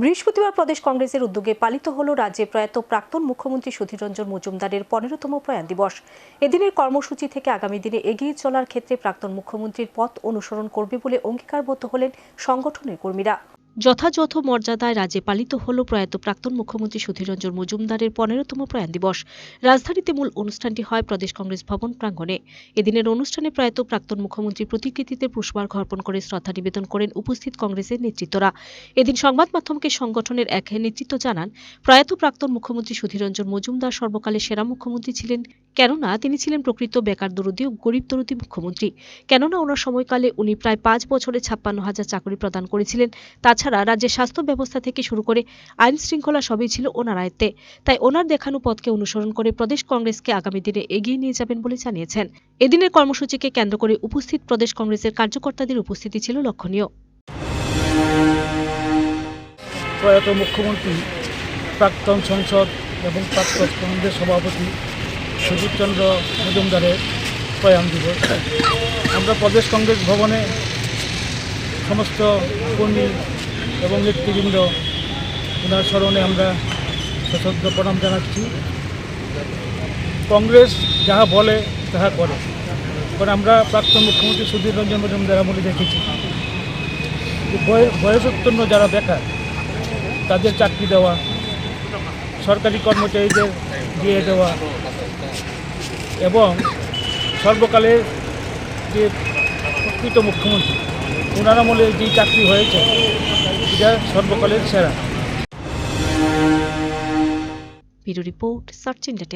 বৃহস্পতিবার প্রদেশ কংগ্রেসের উদ্যোগে পালিত হল রাজ্যে প্রয়াত প্রাক্তন মুখ্যমন্ত্রী সুধীরঞ্জন মজুমদারের পনেরোতম প্রয়াণ দিবস। এদিনের কর্মসূচি থেকে আগামী দিনে এগিয়ে চলার ক্ষেত্রে প্রাক্তন মুখ্যমন্ত্রীর পথ অনুসরণ করবে বলে অঙ্গীকারবদ্ধ হলেন সংগঠনের কর্মীরা। যথাযথ মর্যাদায় রাজ্যে পালিত হল প্রয়াত প্রাক্তন মুখ্যমন্ত্রী সুধীর রঞ্জন মজুমদারের পনেরোতম প্রয়াণ দিবস। রাজধানীতে মূল অনুষ্ঠানটি হয় প্রদেশ কংগ্রেস ভবন প্রাঙ্গণে। এদিনের অনুষ্ঠানে প্রয়াত প্রাক্তন মুখ্যমন্ত্রীর প্রতিকৃতিতে পুষ্পার্ঘ অর্পণ করে শ্রদ্ধা নিবেদন করেন উপস্থিত কংগ্রেসের নেতৃত্বরা। এদিন সংবাদ মাধ্যমকে সংগঠনের এক নেতৃত্ব জানান, প্রয়াত প্রাক্তন মুখ্যমন্ত্রী সুধীরঞ্জন মজুমদার সর্বকালের সেরা মুখ্যমন্ত্রী ছিলেন কেননা তিনি ছিলেন প্রকৃত বেকার দরদী ও গরিব দরদী মুখ্যমন্ত্রী। কেননা ওনার সময়কালে উনি প্রায় পাঁচ বছরে ছাপ্পান্ন হাজার চাকরি প্রদান করেছিলেন। তাছাড়া রাজ্যের স্বাস্থ্য ব্যবস্থা থেকে শুরু করে আইন শৃঙ্খলা সবই ছিল ওনার আয়ত্তে। তাই ওনার দেখানো পথকে অনুসরণ করে প্রদেশ কংগ্রেসকে আগামী দিনে এগিয়ে নিয়ে যাবেন বলে জানিয়েছেন। এদিনের কর্মসূচিকে কেন্দ্র করে উপস্থিত প্রদেশ কংগ্রেসের কার্যকর্তাদের উপস্থিতি ছিল লক্ষণীয়। প্রয়াত মুখ্যমন্ত্রী, প্রাক্তন সংসদ এবং প্রাক্তন কংগ্রেস সভাপতি সুদীপচন্দ্র মজুমদারের প্রয়াণ দিবস। আমরা প্রদেশ কংগ্রেস ভবনে সমস্ত কর্মী এবং নেতৃবৃন্দ ওনার স্মরণে আমরা সশ্রদ্ধ প্রণাম জানাচ্ছি। কংগ্রেস যাহা বলে, তাহা করে। কারণ আমরা প্রাক্তন মুখ্যমন্ত্রী সুধীর রঞ্জন মজুমদার আমলে দেখেছি যে বয়- বয়সোত্তন্ন যারা বেকার, তাদের চাকরি দেওয়া, সরকারি কর্মচারীদের দিয়ে দেওয়া এবং সর্বকালের যে প্রকৃত মুখ্যমন্ত্রী ওনার আমলে যে চাকরি হয়েছে, এটা সর্বকালের সেরা। Report, search India